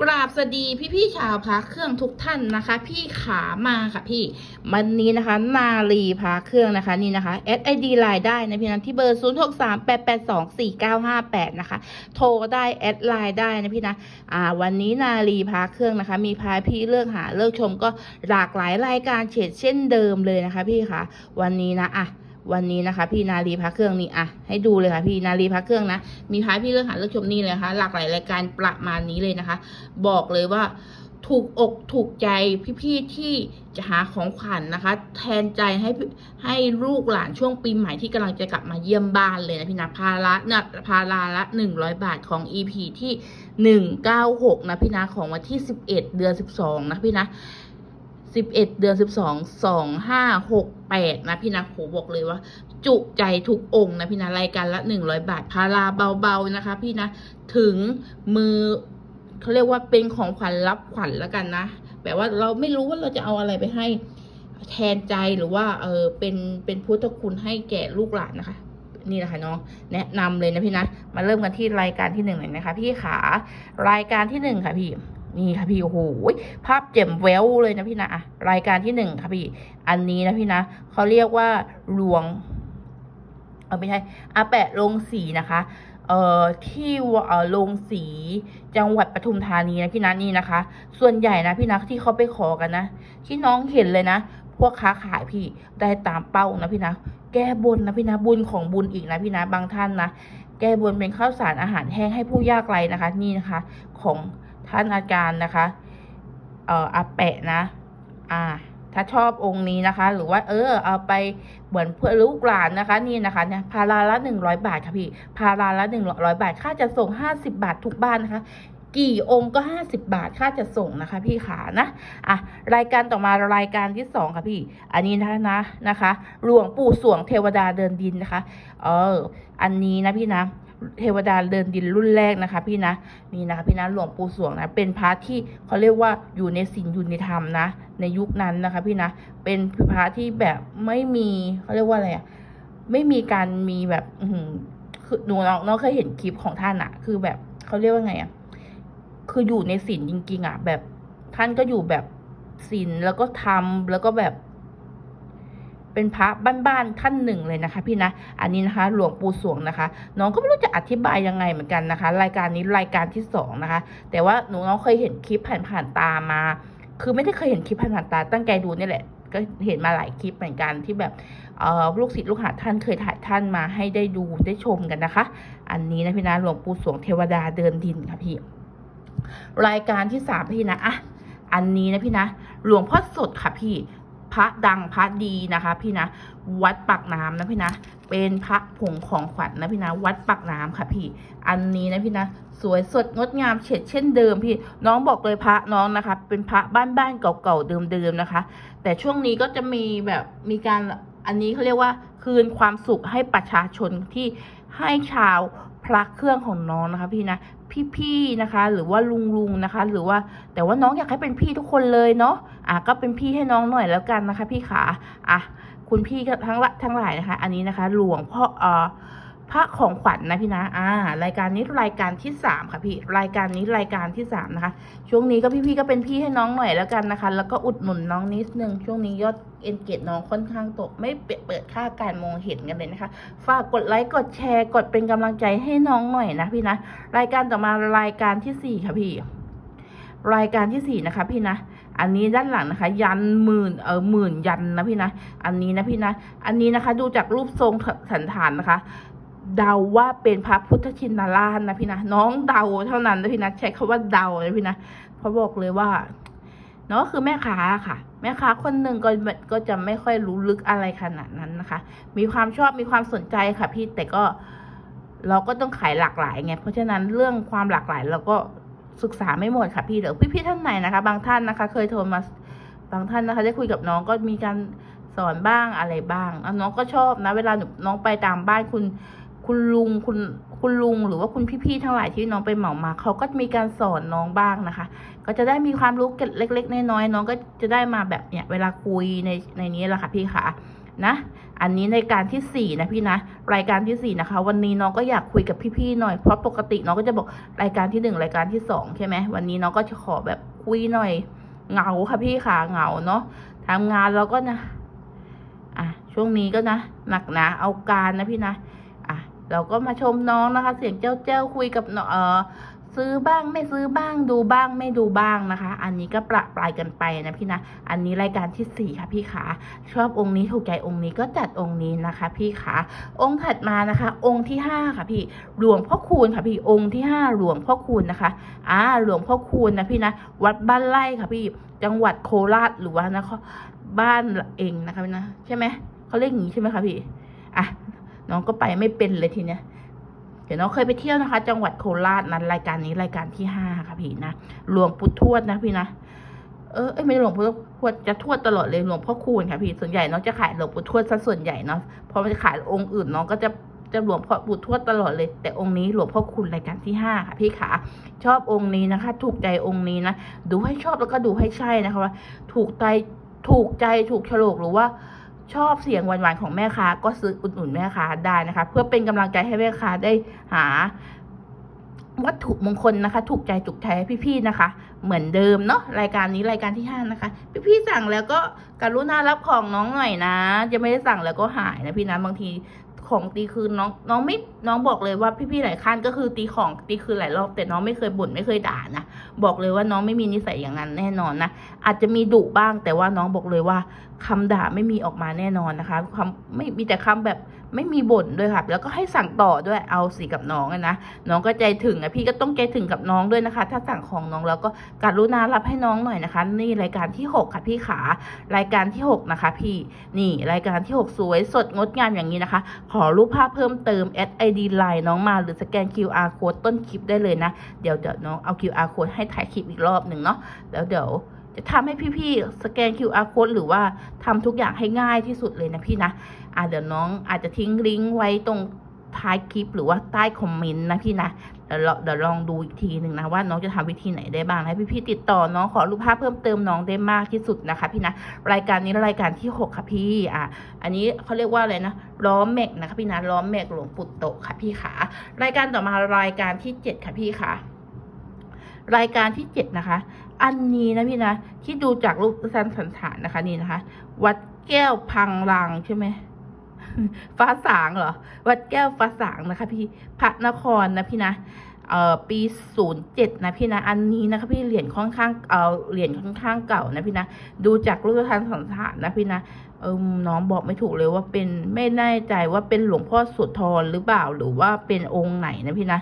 กราบสวัสดีพี่พี่ชาวพาเครื่องทุกท่านนะคะ พี่ขามาค่ะพี่วันนี้นะคะ นาลีพาเครื่องนะคะนี่นะคะแอดไอดีไลน์ได้นะพี่นะที่เบอร์ 0 6 3 8 8 2 4 9 5 8 นะคะ โทรได้แอดไลน์ได้นะพี่นะอ่าวันนี้นาลีพาเครื่องนะคะ มีพาพี่เลือกหาเลือกชมก็หลากหลายรายการเฉดเช่นเดิมเลยนะคะ พี่คะวันนี้นะอะ วันนี้นะคะ พี่นาลีพักเครื่องนี่อะให้ดูเลยค่ะพี่นาลีพักเครื่องนะมีพายพี่เลือกหาเลือกชมนี่เลยนะคะหลากหลายรายการประมาณนี้เลยนะคะ บอกเลยว่าถูกอกถูกใจพี่ๆที่จะหาของขวัญนะคะ แทนใจให้ให้ลูกหลานช่วงปีใหม่ที่กำลังจะกลับมาเยี่ยมบ้านเลยนะพี่นะพาละนะพาลาละหนึ่งร้อยบาทของ EP ที่หนึ่งเก้าหกนะพี่นะของวันที่สิบเอ็ดเดือนสิบสองนะพี่นะ สิบเอ็ดเดือนสิบสองสองห้าหกแปดนะพี่นะโหบอกเลยว่า จุใจทุกองค์นะพี่นะรายการละหนึ่งร้อยบาทพาราเบาๆนะคะ พี่นะ ถึงมือเขาเรียกว่าเป็นของขวัญรับขวัญแล้วกันนะแบบว่าเราไม่รู้ว่าเราจะเอาอะไรไปให้แทนใจหรือว่าเออเป็นเป็นพุทธคุณให้แก่ลูกหลานนะคะ นี่แหละคะน้องแนะนำเลยนะพี่นะ มาเริ่มกันที่รายการที่หนึ่งเลยนะคะ พี่ขารายการที่หนึ่งค่ะพี่ นี่ค่ะพี่โอ้โหภาพเจ็มแววเลยนะพี่นะอะรายการที่หนึ่งค่ะพี่ อันนี้นะพี่นะเขาเรียกว่าหลวงเออไม่ใช่อาแปะลงสีนะคะเอ่อที่วเอ่อลงสีจังหวัดปทุมธานีนะพี่นะนี่นะคะ ส่วนใหญ่นะพี่นะที่เขาไปขอกันนะที่น้องเห็นเลยนะพวกค้าขายพี่ได้ตามเป้านะพี่นะแก้บนนะพี่นะบุญของบุญอีกนะพี่นะบางท่านนะแก้บนเป็นข้าวสารอาหารแห้งให้ผู้ยากไร้นะคะ นี่นะคะ ของ ท่านอาจารย์นะคะ เอ่ออาแปะนะ อ่า ถ้าชอบองค์นี้นะคะ หรือว่า เออ เอาไปเหมือนเพื่อลูกหลานนะคะ นี่นะคะเนี่ยพาราละหนึ่งร้อยบาทค่ะพี่ พาราละหนึ่งร้อยบาท ค่าจะส่งห้าสิบาททุกบ้านนะคะกี่องค์ก็ห้าสิบาทค่าจะส่งนะคะ พี่ขานะอะรายการต่อมารายการที่สองค่ะพี่ อันนี้นะนะนะคะหลวงปู่สวงเทวดาเดินดินนะคะ เออ อันนี้นะพี่นะ เทวดาเดินดินรุ่นแรกนะคะ พี่นะนี่นะคะพี่นะหลวงปู่สวงนะเป็นพระที่เขาเรียกว่าอยู่ในศีลอยู่ในธรรมนะ ในยุคนั้นนะคะ พี่นะเป็นพระที่แบบไม่มีเขาเรียกว่าอะไรอะไม่มีการมีแบบอืคือหนูน้องน้องเคยเห็นคลิปของท่านอะคือแบบเขาเรียกว่าไงอะคืออยู่ในศีลจริงๆอะแบบท่านก็อยู่แบบศีลแล้วก็ทำแล้วก็แบบ เป็นพระบ้านๆท่านหนึ่งเลยนะคะ พี่นะ อันนี้นะคะ หลวงปู่สวงนะคะ น้องก็ไม่รู้จะอธิบายยังไงเหมือนกันนะคะ รายการนี้รายการที่สองนะคะ แต่ว่าหนูน้องเคยเห็นคลิปผ่านๆตามา คือไม่ได้เคยเห็นคลิปผ่านๆตา ตั้งใจดูนี่แหละก็เห็นมาหลายคลิปเหมือนกันที่แบบลูกศิษย์ลูกหาท่านเคยถ่ายท่านมาให้ได้ดูได้ชมกันนะคะ อันนี้นะพี่นะหลวงปู่สวงเทวดาเดินดินค่ะพี่ รายการที่สามพี่นะอะอันนี้นะพี่นะ หลวงพ่อสดค่ะพี่ พระดังพระดีนะคะ พี่นะ วัดปากน้ำนะพี่นะ เป็นพระผงของขวัญนะพี่นะ วัดปากน้ำค่ะพี่ อันนี้นะพี่นะ สวยสดงดงามเฉดเช่นเดิมพี่ น้องบอกเลยพระน้องนะคะ เป็นพระบ้านๆเก่าๆเดิมๆนะคะ แต่ช่วงนี้ก็จะมีแบบมีการอันนี้เขาเรียกว่าคืนความสุขให้ประชาชนที่ให้ชาว พระเครื่องของน้องนะคะ พี่นะพี่ๆนะคะ หรือว่าลุงๆนะคะ หรือว่าแต่ว่าน้องอยากให้เป็นพี่ทุกคนเลยเนาะอะก็เป็นพี่ให้น้องหน่อยแล้วกันนะคะ พี่ขาอะคุณพี่ทั้งละทั้งหลายนะคะ อันนี้นะคะ หลวงพ่อเอ่อ พระของขวัญนะพี่นะอ่ารายการนี้รายการที่สามค่ะพี่รายการนี้รายการที่สามนะคะ ช่วงนี้ก็พี่ๆก็เป็นพี่ให้น้องหน่อยแล้วกันนะคะ แล้วก็อุดหนุนน้องนิดนึงช่วงนี้ยอดเอนเกจน้องค่อนข้างตก ไม่เปิดค่าการมองเห็นกันเลยนะคะ ฝากกดไลค์กดแชร์กดเป็นกำลังใจให้น้องหน่อยนะพี่นะรายการต่อมารายการที่สี่ค่ะพี่รายการที่สี่นะคะพี่นะ อันนี้ด้านหลังนะคะ ยันหมื่นเออหมื่นยันนะพี่นะ อันนี้นะพี่นะ อันนี้นะคะดูจากรูปทรงสันฐานนะคะ เดาว่าเป็นพระพุทธชินราชนะพี่นะน้องเดาเท่านั้นนะพี่นะใช้คาว่าเดานะพี่นะเพราะบอกเลยว่าเนาะคือแม่ค้าค่ะ แม่ค้าคนหนึ่งก็ก็จะไม่ค่อยรู้ลึกอะไรขนาดนั้นนะคะ มีความชอบมีความสนใจค่ะ พี่แต่ก็เราก็ต้องขายหลากหลายไงเพราะฉะนั้นเรื่องความหลากหลายเราก็ศึกษาไม่หมดค่ะพี่เดี๋ยวพี่ๆท่านไหนนะคะ บางท่านนะคะ เคยโทรมาบางท่านนะคะ ได้คุยกับน้องก็มีการสอนบ้างอะไรบ้างน้องก็ชอบนะ เวลาหนูน้องไปตามบ้านคุณ คุณลุงคุณคุณลุงหรือว่าคุณพี่ๆทั้งหลายที่น้องไปเหมามาเขาก็มีการสอนน้องบ้างนะคะ ก็จะได้มีความรู้เล็ก ๆ น้อยๆน้องก็จะได้มาแบบเนี่ยเวลาคุยในในนี้แหละค่ะพี่ค่ะนะอันนี้ในการที่สี่นะพี่นะ รายการที่สี่นะคะ วันนี้น้องก็อยากคุยกับพี่ๆหน่อยเพราะปกติน้องก็จะบอกรายการที่หนึ่งรายการที่สองใช่ไหมวันนี้น้องก็จะขอแบบคุยหน่อยเหงาค่ะพี่ค่ะเหงาเนาะทำงานแล้วก็นะอะช่วงนี้ก็นะหนักหนาเอาการนะพี่นะ เราก็มาชมน้องนะคะ เสียงเจ้าเจ้าคุยกับเนาะเออซื้อบ้างไม่ซื้อบ้างดูบ้างไม่ดูบ้างนะคะ อันนี้ก็ประปรายกันไปนะพี่นะ อันนี้รายการที่สี่ค่ะพี่ขาชอบองค์นี้ถูกใจองค์นี้ก็จัดองค์นี้นะคะ พี่ขาองค์ถัดมานะคะ องค์ที่ห้าค่ะพี่หลวงพ่อคูณค่ะพี่องค์ที่ห้าหลวงพ่อคูณนะคะอ่าหลวงพ่อคูณนะพี่นะวัดบ้านไร่ค่ะพี่จังหวัดโคราชหรือว่านะบ้านเองนะคะพี่นะใช่ไหมเขาเรียกอย่างนี้ใช่ไหมคะพี่อะ น้องก็ไปไม่เป็นเลยทีเนี้ยเดี๋ยวน้องเคยไปเที่ยวนะคะ จังหวัดโคราชนั้นรายการนี้รายการที่ห้าค่ะพี่นะหลวงปู่ทวดนะพี่นะเออไม่หลวงปู่ทวดจะทวดตลอดเลยหลวงพ่อคูณค่ะพี่ส่วนใหญ่น้องจะขายหลวงปู่ทวดซะส่วนใหญ่เนาะพอมันจะขายองค์อื่นน้องก็จะจะหลวงพ่อปู่ทวดตลอดเลย แต่องค์นี้หลวงพ่อคูณรายการที่ห้าค่ะพี่ขาชอบองค์นี้นะคะ ถูกใจองค์นี้นะดูให้ชอบแล้วก็ดูให้ใช่นะคะว่า ถูกใจถูกใจถูกฉลกหรือว่า ชอบเสียงหวานๆของแม่ค้าก็ซื้ออุดหนุนแม่ค้าได้นะคะ เพื่อเป็นกำลังใจให้แม่ค้าได้หา วัตถุมงคลนะคะ ถูกใจจุกใจพี่ๆนะคะ เหมือนเดิมเนาะรายการนี้รายการที่ห้านะคะ พี่ๆสั่งแล้วก็กรุณารับของน้องหน่อยนะจะไม่ได้สั่งแล้วก็หายนะพี่นะบางที ของตีคืนน้องน้องไม่น้องบอกเลยว่าพี่ๆหลายขั้นก็คือตีของตีคืนหลายรอบ แต่น้องไม่เคยบ่นไม่เคยด่านะบอกเลยว่าน้องไม่มีนิสัยอย่างนั้นแน่นอนนะอาจจะมีดุบ้างแต่ว่าน้องบอกเลยว่าคำด่าไม่มีออกมาแน่นอนนะคะคำไม่มีแต่คำแบบ ไม่มีบ่นด้วยค่ะ แล้วก็ให้สั่งต่อด้วยเอาสิกับน้องนะน้องก็ใจถึงอะพี่ก็ต้องใจถึงกับน้องด้วยนะคะ ถ้าสั่งของน้องแล้วก็กรุณารับให้น้องหน่อยนะคะ นี่รายการที่หกค่ะพี่ขารายการที่หกนะคะ พี่นี่รายการที่หกสวยสดงดงามอย่างนี้นะคะ ขอรูปภาพเพิ่มเติม add id line น้องมาหรือสแกน QR code ต้นคลิปได้เลยนะ เดี๋ยวเดี๋ยวน้องเอา QR code ให้ถ่ายคลิปอีกรอบหนึ่งเนาะแล้วเดี๋ยว จะทำให้พี่ๆสแกน QR code หรือว่าทำทุกอย่างให้ง่ายที่สุดเลยนะพี่นะอะเดี๋ยวน้องอาจจะทิ้งลิงก์ไว้ตรงท้ายคลิปหรือว่าใต้คอมเมนต์นะพี่นะเดี๋ยวเดี๋ยวลองดูอีกทีหนึ่งนะว่าน้องจะทำวิธีไหนได้บ้างให้พี่ๆติดต่อน้องขอรูปภาพเพิ่มเติมน้องได้มากที่สุดนะคะ พี่นะรายการนี้รายการที่หกค่ะพี่อะอันนี้เขาเรียกว่าอะไรนะล้อมแม็กนะคะพี่นะล้อมแม็กหลวงปู่โตค่ะพี่ขารายการต่อมารายการที่เจ็ดค่ะพี่ค่ะ รายการที่เจ็ดนะคะ อันนี้นะพี่นะที่ดูจากรูปสันสันฐานนะคะนี่นะคะ วัดแก้วพังรังใช่ไหมฟ้าสางเหรอ วัดแก้วฟ้าสางนะคะ พี่พระนครนะพี่นะ เอ่อปีศูนย์เจ็ดนะพี่นะ อันนี้นะคะพี่เหรียญค่อนข้างเอ่อเหรียญค่อนข้างเก่านะพี่นะ ดูจากรูปทันสันฐานนะพี่นะเออน้องบอกไม่ถูกเลยว่าเป็นไม่แน่ใจว่าเป็นหลวงพ่อสุธรหรือเปล่าหรือว่าเป็นองค์ไหนนะพี่นะ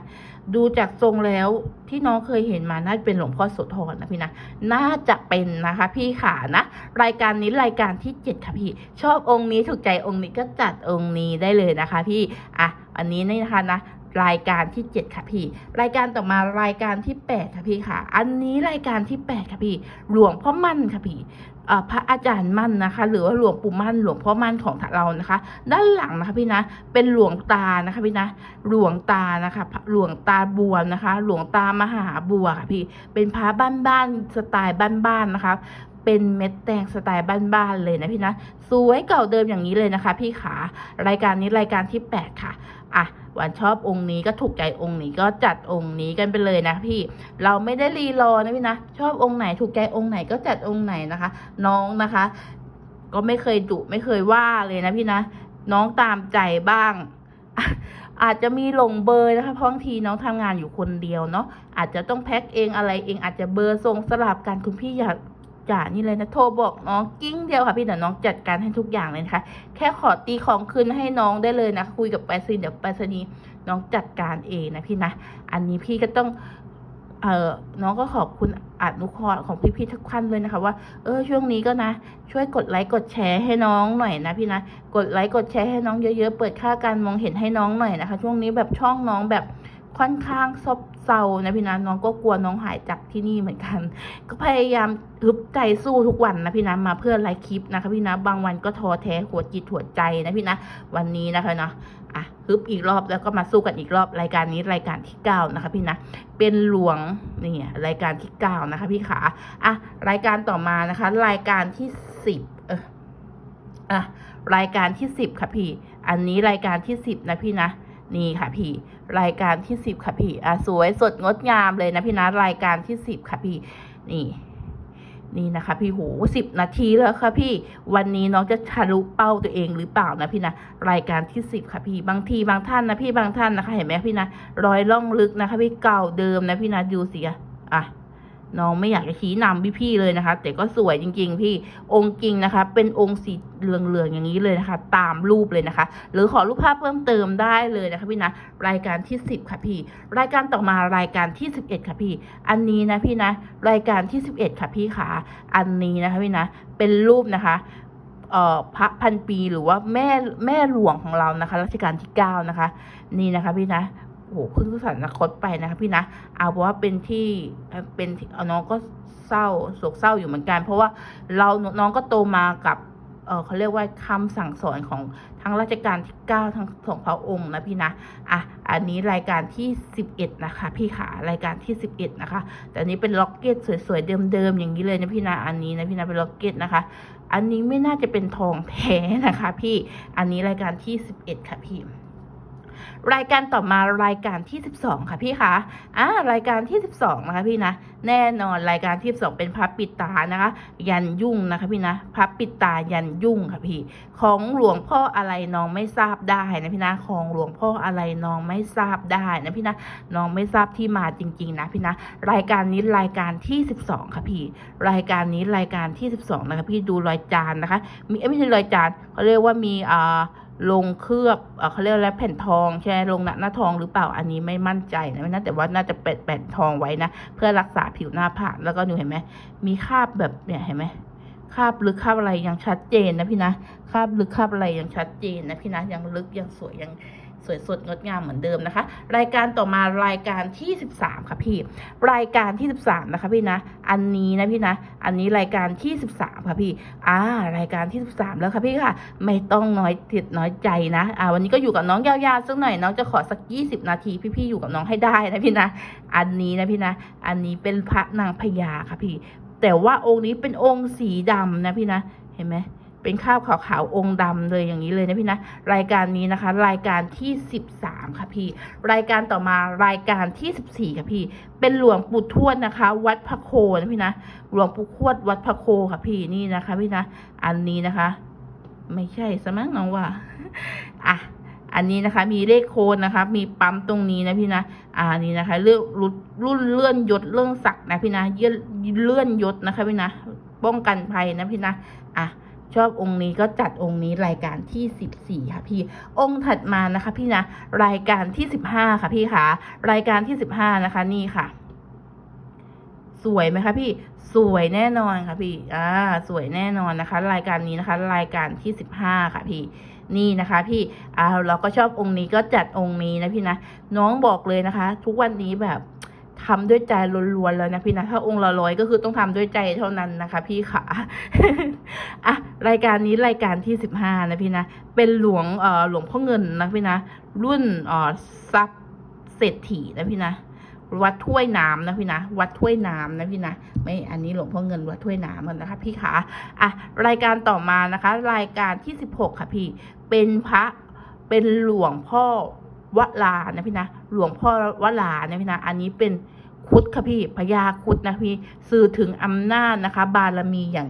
ดูจากทรงแล้วที่น้องเคยเห็นมาน่าจะเป็นหลวงพ่อโสธรนะพี่นะน่าจะเป็นนะคะ พี่ขานะรายการนี้รายการที่เจ็ดค่ะพี่ ชอบองค์นี้ถูกใจองค์นี้ก็จัดองค์นี้ได้เลยนะคะ พี่อะอันนี้นี่นะคะนะ รายการที่เจ็ดค่ะพี่ รายการต่อมารายการที่แปดค่ะพี่ค่ะ อันนี้รายการที่แปดค่ะพี่ หลวงพ่อมั่นค่ะพี่พระอาจารย์มั่นนะคะ หรือว่าหลวงปู่มั่นหลวงพ่อมั่นของเรานะคะ ด้านหลังนะคะพี่นะเป็นหลวงตานะคะพี่นะหลวงตานะคะพระหลวงตาบัวนะคะ หลวงตามหาบัวค่ะพี่เป็นพระบ้านๆสไตล์บ้านๆนะคะเป็นเม็ดแตงสไตล์บ้านๆเลยนะพี่นะ สวยเก่าเดิมอย่างนี้เลยนะคะ พี่ขารายการนี้รายการที่แปดค่ะ อะวันชอบองค์นี้ก็ถูกใจองค์นี้ก็จัดองค์นี้กันไปเลยนะพี่ เราไม่ได้รีรอนะพี่นะ ชอบองค์ไหนถูกใจองค์ไหนก็จัดองค์ไหนนะคะ น้องนะคะ ก็ไม่เคยดุไม่เคยว่าเลยนะพี่นะ น้องตามใจบ้าง อาจจะมีหลงเบอร์นะคะเพราะบางทีน้องทำงานอยู่คนเดียวเนาะอาจจะต้องแพ็คเองอะไรเองอาจจะเบอร์ส่งสลับกันคุณพี่อยากจ่านี่เลยนะโทรบอกน้องกิ้ง เดียวค่ะพี่เดี๋ยวน้องจัดการให้ทุกอย่างเลยนะคะ แค่ขอตีของคืนให้น้องได้เลยนะ คุยกับไปรษณีย์เดี๋ยวไปรษณีย์น้องจัดการเองนะพี่นะ อันนี้พี่ก็ต้องเออน้องก็ขอบคุณอนุเคราะห์ของพี่ๆทุกท่านเลยนะคะ ว่า เออช่วงนี้ก็นะ ช่วยกดไลค์กดแชร์ให้น้องหน่อยนะพี่นะ กดไลค์กดแชร์ให้น้องเยอะๆ เปิดค่าการมองเห็นให้น้องหน่อยนะคะ ช่วงนี้แบบช่องน้องแบบ ค่อนข้างซบเซานะพี่นะน้องก็กลัวน้องหายจากที่นี่เหมือนกัน ก็พยายามฮึบใจสู้ทุกวันนะพี่นะมาเพื่อไลค์คลิปนะคะพี่นะบางวันก็ท้อแท้หัวจิตหัวใจนะพี่นะวันนี้นะคะเนาะอะฮึบอีกรอบแล้วก็มาสู้กันอีกรอบรายการนี้รายการที่เก้านะคะพี่นะเป็นหลวงนี่รายการที่เก้านะคะ พี่ขาอะรายการต่อมานะคะ รายการที่สิบเอออะรายการที่สิบค่ะพี่ อันนี้รายการที่สิบนะพี่นะ นี่ค่ะพี่ รายการที่สิบค่ะพี่อะสวยสดงดงามเลยนะพี่นะรายการที่สิบค่ะพี่ นี่ นี่นะคะพี่โหสิบนาทีแล้วค่ะพี่ วันนี้น้องจะทะลุเป้าตัวเองหรือเปล่านะพี่นะรายการที่สิบค่ะพี่บางทีบางท่านนะพี่บางท่านนะคะเห็นไหมพี่นะรอยล่องลึกนะคะ พี่เก่าเดิมนะพี่นะดูสิอะอะ น้องไม่อยากจะชี้นำพี่พี่ๆเลยนะคะ แต่ก็สวยจริง ๆ พี่องค์จริงนะคะ เป็นองค์สีเหลืองๆอย่างนี้เลยนะคะ ตามรูปเลยนะคะ หรือขอรูปภาพเพิ่มเติมได้เลยนะคะพี่นะรายการที่สิบค่ะพี่ รายการต่อมารายการที่สิบเอ็ดค่ะพี่ อันนี้นะพี่นะรายการที่สิบเอ็ดค่ะพี่ขาอันนี้นะคะพี่นะเป็นรูปนะคะเอ่อพระพันปีหรือว่าแม่แม่หลวงของเรานะคะรัชกาลที่เก้านะคะ นี่นะคะพี่นะ โอ้โหเพิ่งทุกสารคตไปนะคะพี่นะเอาเพราะว่าเป็นที่เป็นเอาน้องก็เศร้าโศกเศร้าอยู่เหมือนกัน เพราะว่าเราน้องก็โตมากับเออเขาเรียกว่าคำสั่งสอนของทั้งรัชกาลที่เก้าทั้งสองพระองค์นะพี่นะอะอันนี้รายการที่สิบเอ็ดนะคะ พี่ขารายการที่สิบเอ็ดนะคะ แต่นี้เป็นล็อกเก็ตสวยๆเดิมๆอย่างนี้เลยนะพี่นะอันนี้นะพี่นะเป็นล็อกเก็ตนะคะ อันนี้ไม่น่าจะเป็นทองแท้นะคะ พี่อันนี้รายการที่สิบเอ็ดค่ะพี่ รายการต่อมารายการที่สิบสองค่ะพี่คะอ่ารายการที่สิบสองนะคะพี่นะ แน่นอนรายการที่สองเป็นพับปิดตานะคะ ยันยุ่งนะคะพี่นะพับปิดตายันยุ่งค่ะพี่ ของหลวงพ่ออะไรน้องไม่ทราบได้นะพี่นะ ของหลวงพ่ออะไรน้องไม่ทราบได้นะพี่นะ น้องไม่ทราบที่มาจริง ๆ นะพี่นะ รายการนี้รายการที่ 12 ค่ะพี่ รายการนี้รายการที่ 12 นะคะพี่ดูรอยจานนะคะ มีไม่ใช่รอยจานเขาเรียกว่ามีอ่า ลงเคลือบเขาเรียกแล้วแผ่นทองใช่ไหมลงหน้าหน้าทองหรือเปล่าอันนี้ไม่มั่นใจนะไม่น่าแต่ว่าน่าจะแปะแผ่นทองไว้นะ เพื่อรักษาผิวหน้าผากแล้วก็ดูเห็นไหมมีคราบแบบเนี่ยเห็นไหมคราบลึกคราบอะไรยังชัดเจนนะพี่นะคราบลึกคราบอะไรยังชัดเจนนะพี่นะยังลึกยังสวยยัง สวยสดงดงามเหมือนเดิมนะคะ รายการต่อมารายการที่ 13 ค่ะพี่ รายการที่ 13 นะคะพี่นะ อันนี้นะพี่นะ อันนี้รายการที่ 13 ค่ะพี่อ่ารายการที่ 13 แล้วค่ะพี่ค่ะ ไม่ต้องน้อยติดน้อยใจนะอ่าวันนี้ก็อยู่กับน้องยาวๆสักหน่อยน้องจะขอสัก 20 นาทีพี่ๆอยู่กับน้องให้ได้นะพี่นะ อันนี้นะพี่นะ อันนี้เป็นพระนางพญาค่ะพี่ แต่ว่าองค์นี้เป็นองค์สีดำนะพี่นะ เห็นไหม เป็นข้าวขาวๆองค์ดำเลยอย่างนี้เลยนะพี่นะ รายการนี้นะคะ รายการที่สิบสามค่ะพี่ รายการต่อมารายการที่สิบสี่ค่ะพี่ เป็นหลวงปู่ทวดนะคะ วัดพระโคนะพี่นะหลวงปู่ทวดวัดพระโคค่ะพี่นี่นะคะพี่นะอันนี้นะคะ ไม่ใช่สมั้งน้องว่าอะอันนี้นะคะมีเลขโคนนะคะ มีปั๊มตรงนี้นะพี่นะอ่านี่นะคะเลื่อนรุ่นเลื่อนยศเลื่อนศักดิ์นะพี่นะเลื่อนเลื่อนยศนะคะพี่นะป้องกันภัยนะพี่นะอะ ชอบองค์นี้ก็จัดองค์นี้รายการที่สิบสี่ค่ะพี่ องค์ถัดมานะคะพี่นะ รายการที่สิบห้าค่ะพี่คะรายการที่สิบห้านะคะ นี่ค่ะ สวยไหมคะพี่สวยแน่นอนค่ะพี่ อ่า สวยแน่นอนนะคะ รายการนี้นะคะ รายการที่สิบห้าค่ะพี่ นี่นะคะ พี่อ่าเราก็ชอบองค์นี้ก็จัดองค์นี้นะพี่นะ น้องบอกเลยนะคะ ทุกวันนี้แบบ ทำด้วยใจล้วนๆแล้วนะพี่นะถ้าองค์ละร้อยก็คือต้องทำด้วยใจเท่านั้นนะคะ พี่ขาอะรายการนี้รายการที่สิบห้านะพี่นะเป็นหลวงเอ่อหลวงพ่อเงินนะพี่นะรุ่นเอ่อทรัพย์เศรษฐีนะพี่นะวัดถ้วยน้ำนะพี่นะวัดถ้วยน้ำนะพี่นะไม่อันนี้หลวงพ่อเงินวัดถ้วยน้ำกันนะคะ พี่ขาอะรายการต่อมานะคะ รายการที่สิบหกค่ะพี่เป็นพระเป็นหลวงพ่อ วลานะพี่นะหลวงพ่อวลานะพี่นะอันนี้เป็นคุดค่ะพี่พญาคุดนะพี่สื่อถึงอำนาจนะคะ บารมีอย่าง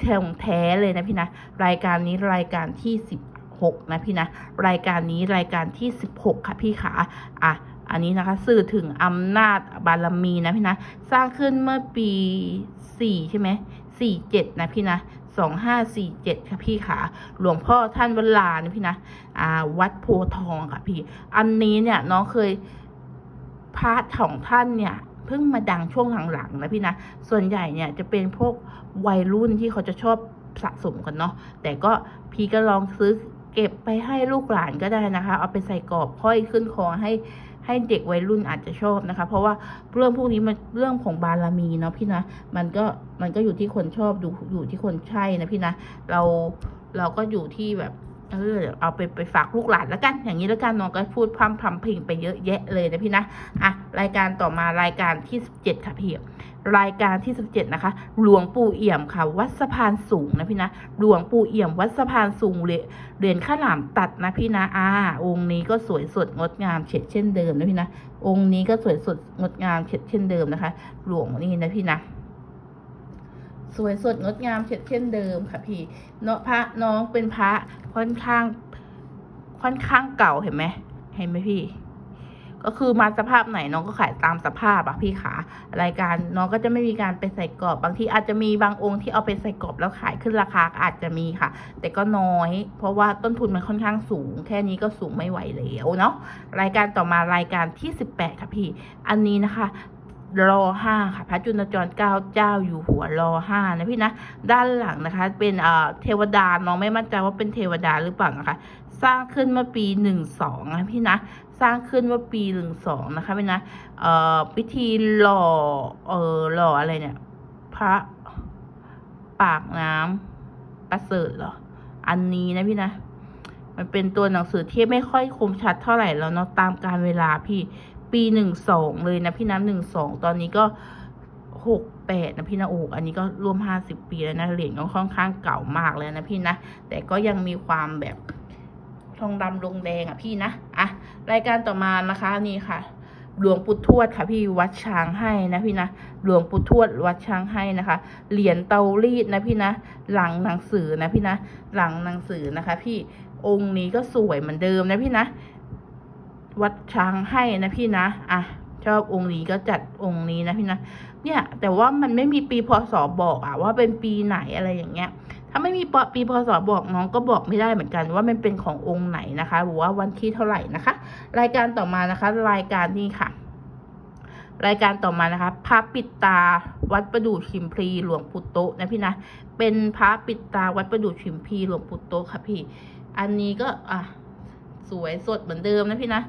แท้แท้เลยนะพี่นะรายการนี้รายการที่สิบหกนะพี่นะรายการนี้รายการที่สิบหกค่ะพี่ขาอะอันนี้นะคะสื่อถึงอำนาจบารมีนะพี่นะสร้างขึ้นเมื่อปีสี่ใช่ไหมสี่เจ็ดนะพี่นะ สองห้าสี่เจ็ดค่ะพี่ขาหลวงพ่อท่านวลานะพี่นะอ่า วัดโพทองค่ะพี่ อันนี้เนี่ยน้องเคยพระของท่านเนี่ยเพิ่งมาดังช่วงหลังๆนะพี่นะ ส่วนใหญ่เนี่ยจะเป็นพวกวัยรุ่นที่เขาจะชอบสะสมกันเนาะ แต่ก็พี่ก็ลองซื้อเก็บไปให้ลูกหลานก็ได้นะคะ เอาไปใส่กรอบห้อยขึ้นคอให้ ให้เด็กวัยรุ่นอาจจะชอบนะคะ เพราะว่าเรื่องพวกนี้มันเรื่องของบารมีเนาะพี่นะมันก็มันก็อยู่ที่คนชอบดูอยู่ที่คนใช่นะพี่นะเราเราก็อยู่ที่แบบ เออเอาไปไปฝากลูกหลานแล้วกัน อย่างนี้แล้วกันน้องก็พูดพร่ำพำเพลงไปเยอะแยะเลยนะพี่นะอะรายการต่อมารายการที่สิบเจ็ดค่ะพี่รายการที่สิบเจ็ดนะคะ หลวงปู่เอี่ยมค่ะ วัดสะพานสูงนะพี่นะ หลวงปู่เอี่ยมวัดสะพานสูงเหรียญข้าหลามตัดนะพี่นะอ่าองค์นี้ก็สวยสดงดงามเฉดเช่นเดิมนะพี่นะ องค์นี้ก็สวยสดงดงามเฉดเช่นเดิมนะคะ หลวงนี่นะพี่นะ สวยสดงดงามเช่นเช่นเดิมค่ะพี่เนาะพระน้องเป็นพระค่อนข้าง ค่อนข้างเก่าเห็นไหมเห็นไหมพี่ ก็คือมาสภาพไหนน้องก็ขายตามสภาพอะพี่ขารายการน้องก็จะไม่มีการไปใส่กรอบบางทีอาจจะมีบางองค์ที่เอาไปใส่กรอบแล้วขายขึ้นราคาอาจจะมีค่ะ แต่ก็น้อย เพราะว่าต้นทุนมันค่อนข้างสูง แค่นี้ก็สูงไม่ไหวแล้วเนาะรายการต่อมารายการที่สิบแปดค่ะพี่ อันนี้นะคะ รอห้าค่ะพระจุลจรเก้าเจ้าอยู่หัวรอห้านะพี่นะด้านหลังนะคะ เป็นเอ่อเทวดาน้องไม่มั่นใจว่าเป็นเทวดาหรือเปล่านะคะ สร้างขึ้นเมื่อปีหนึ่งสองนะพี่นะสร้างขึ้นเมื่อปีหนึ่งสองนะคะพี่นะเอ่อพิธีหล่อเออหล่ออะไรเนี่ย พระปากน้ำประเสริฐเหรอ อันนี้นะพี่นะมันเป็นตัวหนังสือที่ไม่ค่อยคมชัดเท่าไหร่แล้วเนาะตามการเวลาพี่ ปีหนึ่งสองเลยนะพี่น้ำหนึ่งสองตอนนี้ก็หกแปดนะพี่นะโอ้อันนี้ก็รวมห้าสิบปีแล้วนะเหรียญก็ค่อนข้างเก่ามากแล้วนะพี่นะ แต่ก็ยังมีความแบบทองดำลงแดงอะพี่นะอะรายการต่อมานะคะนี่ค่ะหลวงปู่ทวดค่ะพี่วัดช้างให้นะพี่นะหลวงปู่ทวดวัดช้างให้นะคะ เหรียญเตารีดนะพี่นะ หลังหนังสือนะพี่นะ หลังหนังสือนะคะ พี่องค์นี้ก็สวยเหมือนเดิมนะพี่นะ วัดช้างให้นะพี่นะ อะ ชอบองค์นี้ก็จัดองค์นี้นะพี่นะ เนี่ย แต่ว่ามันไม่มีปีพศบอกอะว่าเป็นปีไหนอะไรอย่างเงี้ย ถ้าไม่มีปีพศบอกน้องก็บอกไม่ได้เหมือนกัน ว่ามันเป็นขององค์ไหนนะคะหรือว่าวันที่เท่าไหร่นะคะ รายการต่อมานะคะ รายการนี้ค่ะรายการต่อมานะคะพระปิดตาวัดประดู่ชิมพลีหลวงปู่โตนะพี่นะเป็นพระปิดตาวัดประดู่ชิมพลีหลวงปู่โตค่ะพี่ อันนี้ก็อะ สวยสดเหมือนเดิมนะพี่นะ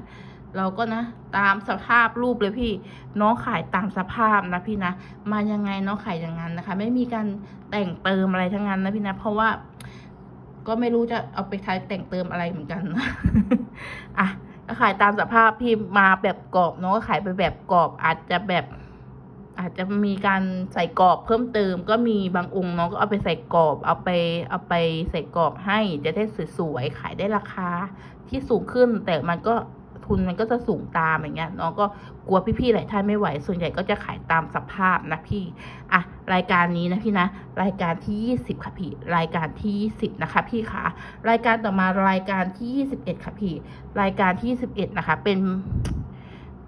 เราก็นะตามสภาพรูปเลยพี่ น้องขายตามสภาพนะพี่นะมายังไงน้องขายอย่างนั้นนะคะ ไม่มีการแต่งเติมอะไรทั้งนั้นนะพี่นะเพราะว่า ก็ไม่รู้จะเอาไปใช้แต่งเติมอะไรเหมือนกันนะอะก็ขายตามสภาพพี่มาแบบกรอบน้องก็ขายไปแบบกรอบอาจจะแบบ อาจจะมีการใส่กรอบเพิ่มเติม ก็มีบางองค์น้องก็เอาไปใส่กรอบ เอาไปเอาไปใส่กรอบให้จะได้สวยๆขายได้ราคาที่สูงขึ้น แต่มันก็ทุนมันก็จะสูงตามอย่างเงี้ยน้องก็กลัวพี่ๆหลายท่านไม่ไหว ส่วนใหญ่ก็จะขายตามสภาพนะพี่อะรายการนี้นะพี่นะ รายการที่ 20 ค่ะพี่รายการที่ 20 นะคะ พี่คะรายการต่อมารายการที่ 21 ค่ะพี่ รายการที่ 21 นะคะ เป็น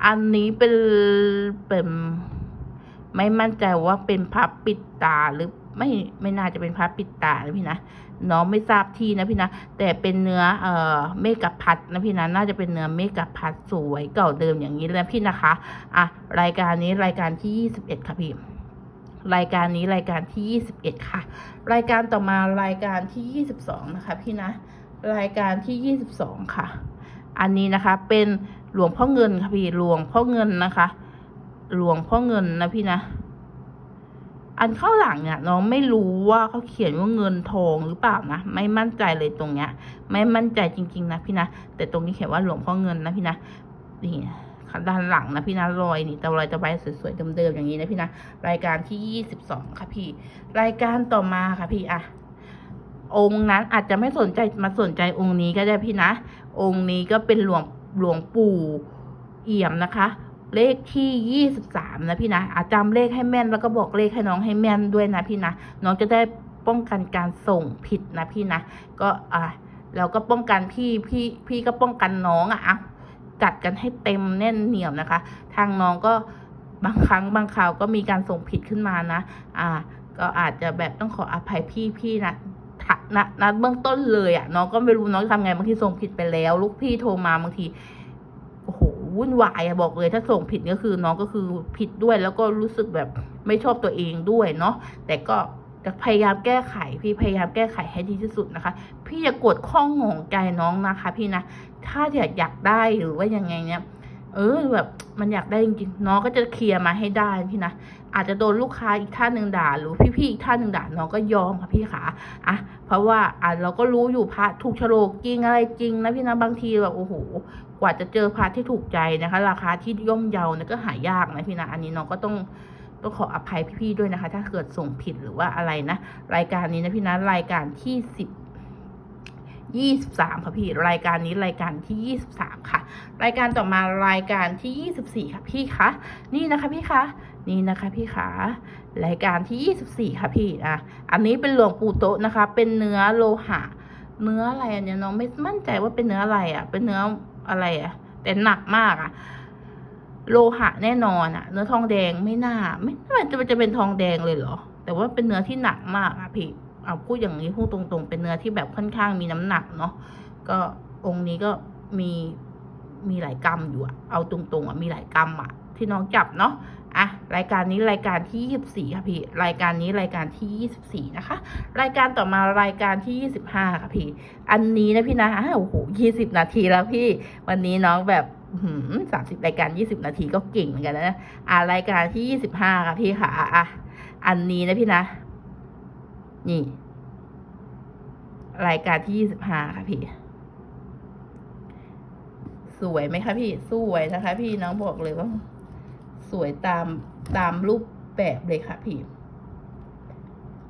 อันนี้เป็นเป็น ไม่มั่นใจว่าเป็นพับปิดตาหรือไม่ไม่น่าจะเป็นพับปิดตานะพี่นะน้องไม่ทราบที่นะพี่นะ แต่เป็นเนื้อเอ่อเมกะพัดนะพี่นะน่าจะเป็นเนื้อเมกะพัดสวยเก่าเดิมอย่างนี้เลยนะพี่นะคะอะรายการนี้รายการที่21ค่ะพี่รายการนี้รายการที่21ค่ะ รายการต่อมารายการที่22นะคะพี่นะ รายการที่22ค่ะ อันนี้นะคะเป็นหลวงพ่อเงินค่ะพี่หลวงพ่อเงินนะคะ หลวงพ่อเงินนะพี่นะ อันข้างหลังเนี่ยน้องไม่รู้ว่าเขาเขียนว่าเงินทองหรือเปล่านะไม่มั่นใจเลยตรงเนี้ย ไม่มั่นใจจริง ๆ นะพี่นะแต่ตรงนี้เขียนว่าหลวงพ่อเงินนะพี่นะนี่ด้านหลังนะพี่นะรอยนี่ตะรอยตะไบสวยๆเดิมๆอย่างนี้นะพี่นะรายการที่ยี่สิบสองค่ะพี่ รายการต่อมาค่ะพี่อะองค์นั้นอาจจะไม่สนใจมาสนใจองค์นี้ก็ได้พี่นะ องค์นี้ก็เป็นหลวงหลวงปู่เอี่ยมนะคะ เลขที่ยี่สิบสามนะพี่นะอาจำเลขให้แม่นแล้วก็บอกเลขให้น้องให้แม่นด้วยนะพี่นะน้องจะได้ป้องกันการส่งผิดนะพี่นะก็อะเราก็ป้องกันพี่พี่พี่ก็ป้องกันน้องอะ่ะจัดกันให้เต็มแน่นเหนียวนะคะ ทางน้องก็บางครั้งบางคราวก็มีการส่งผิดขึ้นมานะ อ่า ก็อาจจะแบบต้องขออภัยพี่พี่นะถะนะนะเบื้องต้นเลยอะ่ะน้องก็ไม่รู้น้องจะทำไงบางทีส่งผิดไปแล้ว ลูกพี่โทรมาบางที วุ่นวายอะบอกเลย ถ้าส่งผิดก็คือน้องก็คือผิดด้วย แล้วก็รู้สึกแบบไม่ชอบตัวเองด้วยเนาะแต่ก็จะพยายามแก้ไขพี่พยายามแก้ไขให้ดีที่สุดนะคะ พี่อย่ากดข้องงงใจน้องนะคะ พี่นะถ้าอยากอยากได้หรือว่ายังไงเนี่ย เออแบบมันอยากได้จริงๆน้องก็จะเคลียร์มาให้ได้พี่นะอาจจะโดนลูกค้าอีกท่านหนึ่งด่าหรือพี่ๆอีกท่านหนึ่งด่าน้องก็ยอมค่ะพี่ขาอะเพราะว่าอะเราก็รู้อยู่พระถูกฉลกจริงอะไรจริงนะพี่นะบางทีแบบโอ้โหกว่าจะเจอพระที่ถูกใจนะคะ ราคาที่ย่อมเยาเนี่ยก็หายากนะพี่นะอันนี้น้องก็ต้องต้องขออภัยพี่ๆด้วยนะคะ ถ้าเกิดส่งผิดหรือว่าอะไรนะ รายการนี้นะพี่นะรายการที่สิบ ยี่สิบสามค่ะพี่ รายการนี้รายการที่ยี่สิบสามค่ะ รายการต่อมารายการที่ยี่สิบสี่ค่ะพี่คะ นี่นะคะพี่คะ นี่นะคะพี่คะ รายการที่ยี่สิบสี่ค่ะพี่อะอันนี้เป็นหลวงปู่โตนะคะ เป็นเนื้อโลหะ เนื้ออะไรอันเนี้ยน้องไม่มั่นใจว่าเป็นเนื้ออะไรอะ เป็นเนื้ออะไรอะ แต่หนักมากอะโลหะแน่นอนอะเนื้อทองแดงไม่น่า ไม่น่าจะจะเป็นทองแดงเลยเหรอ แต่ว่าเป็นเนื้อที่หนักมากอะพี่ เอาพูดอย่างนี้พูดตรงๆ เป็นเนื้อที่แบบค่อนข้างมีน้ำหนักเนาะก็องค์นี้ก็มีมีหลายกรัมอยู่อะเอาตรงๆอะมีหลายกรัมอะที่น้องจับเนาะอะรายการนี้รายการที่ยี่สิบสี่ค่ะพี่ รายการนี้รายการที่ยี่สิบสี่นะคะ รายการต่อมารายการที่ยี่สิบห้าค่ะพี่ อันนี้นะพี่นะโอ้โหยี่สิบนาทีแล้วพี่ วันนี้น้องแบบสามสิบรายการยี่สิบนาทีก็เก่งเหมือนกันนะอะรายการที่ยี่สิบห้าค่ะพี่ค่ะอะอะอันนี้นะพี่นะ นี่ รายการที่ยี่สิบห้าค่ะพี่ สวยไหมคะพี่ สวยนะคะ พี่น้องบอกเลยว่า สวยตามตามรูปแบบเลยค่ะพี่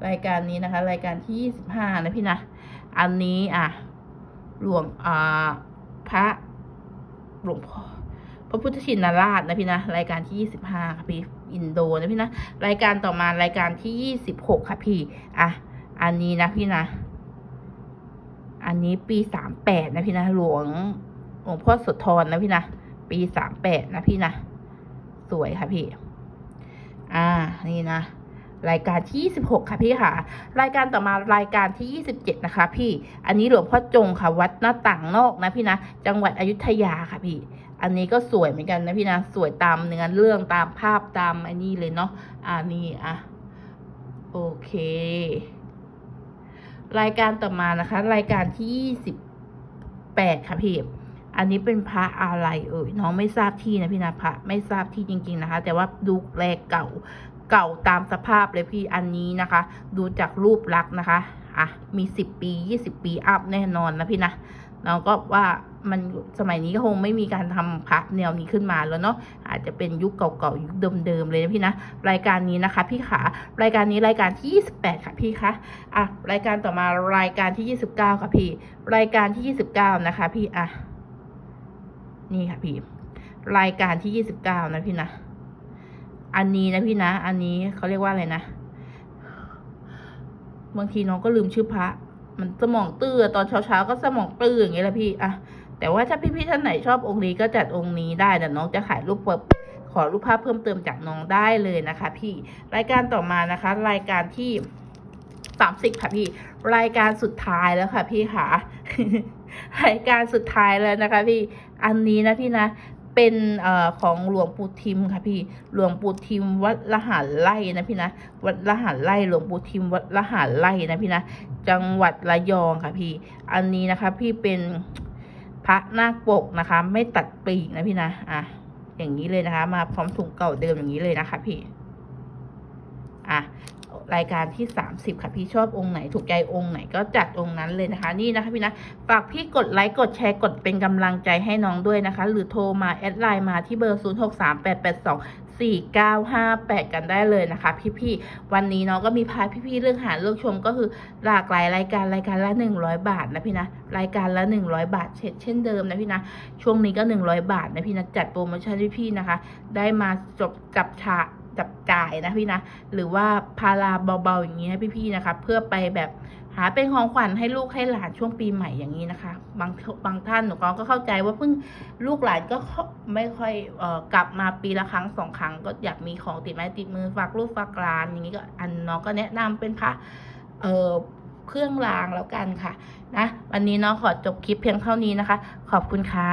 รายการนี้นะคะ รายการที่ยี่สิบห้านะพี่นะ อันนี้อะ หลวงอ่าพระหลวงพ่อ พระพุทธชินราชนะพี่นะรายการที่ยี่สิบห้าค่ะพี่อินโดนะพี่นะรายการต่อมารายการที่ยี่สิบหกค่ะพี่อะอันนี้นะพี่นะ อันนี้ปีสามแปดนะพี่นะหลวงหลวงพ่อโสธรนะพี่นะปีสามแปดนะพี่นะสวยค่ะพี่ อ่านี่นะรายการที่ 26 ค่ะพี่ค่ะ รายการต่อมารายการที่ 27 นะคะ พี่ อันนี้หลวงพ่อจงค่ะ วัดหน้าต่างนอกนะพี่นะ จังหวัดอยุธยาค่ะพี่ อันนี้ก็สวยเหมือนกันนะพี่นะสวยตามเนื้อเรื่องตามภาพตามอันนี้เลยเนาะอ่านี่อะโอเค รายการต่อมานะคะ รายการที่28ค่ะพี่อันนี้เป็นพระอะไรเอ่ยน้องไม่ทราบที่นะพี่นะพระไม่ทราบที่จริง ๆนะคะ แต่ว่าดูแลเก่าเก่าตามสภาพเลยพี่อันนี้นะคะ ดูจากรูปลักษณ์นะคะอะมีสิบปียี่สิบปีอัพแน่นอนนะพี่นะ เราก็ว่ามันสมัยนี้ก็คงไม่มีการทำพระแนวนี้ขึ้นมาแล้วเนาะอาจจะเป็นยุคเก่าๆยุคเดิมๆเลยนะพี่นะรายการนี้นะคะพี่ขารายการนี้รายการที่ยี่สิบแปดค่ะพี่คะอะรายการต่อมารายการที่ยี่สิบเก้าค่ะพี่ รายการที่ยี่สิบเก้านะคะ พี่อะนี่ค่ะพี่ รายการที่ยี่สิบเก้านะพี่นะอันนี้นะพี่นะ อันนี้เขาเรียกว่าอะไรนะบางทีน้องก็ลืมชื่อพระ มันสมองตื้อตอนเช้าๆก็สมองตื้ออย่างเงี้ยแหละพี่อะแต่ว่าถ้าพี่ๆท่านไหนชอบองค์นี้ก็จัดองค์นี้ได้แต่น้องจะขายรูปเปิบขอรูปภาพเพิ่มเติมจากน้องได้เลยนะคะ พี่รายการต่อมานะคะ รายการที่สามสิบค่ะพี่ รายการสุดท้ายแล้วค่ะ พี่ค่ะรายการสุดท้ายแล้วนะคะ พี่อันนี้นะพี่นะ เป็นเอ่อของหลวงปู่ทิมค่ะพี่หลวงปู่ทิมวัดละหารไร่นะพี่นะวัดละหารไร่หลวงปู่ทิมวัดละหารไร่นะพี่นะจังหวัดระยองค่ะพี่ อันนี้นะคะ พี่เป็นพระนาคปกนะคะ ไม่ตัดปีกนะพี่นะอะอย่างนี้เลยนะคะ มาพร้อมถุงเก่าเดิมอย่างนี้เลยนะคะ พี่อะ รายการที่ 30 ค่ะพี่ชอบองค์ไหนถูกใจองค์ไหนก็จัดองค์นั้นเลยนะคะ นี่นะคะพี่นะฝากพี่กดไลค์กดแชร์กดเป็นกำลังใจให้น้องด้วยนะคะ หรือโทรมาแอดไลน์มาที่เบอร์ 0 6 3 8 8 2 4 9 5 8 กันได้เลยนะคะ พี่ๆ วันนี้น้องก็มีพาพี่ๆ เรื่องหาเลือกชมก็คือหลากหลายรายการรายการละ 100 บาทนะพี่นะรายการละ 100 บาท เช่นเช่นเดิมนะพี่นะช่วงนี้ก็ 100 บาทนะพี่นะจัดโปรโมชั่นพี่ๆนะคะ ได้มาจบจับฉาก จับจ่ายนะพี่นะ หรือว่าพาราเบาๆอย่างนี้ให้พี่ๆนะคะ เพื่อไปแบบหาเป็นของขวัญให้ลูกให้หลานช่วงปีใหม่อย่างนี้นะคะ บางบางท่านหนูก็เข้าใจว่าเพิ่งลูกหลานก็ไม่ค่อยเอ่อกลับมาปีละครั้งสองครั้งก็อยากมีของติดไม้ติดมือฝากลูกฝากหลานอย่างนี้ก็อันน้องก็แนะนำเป็นพระเอ่อเครื่องรางแล้วกันค่ะนะวันนี้น้องขอจบคลิปเพียงเท่านี้นะคะ ขอบคุณค่ะ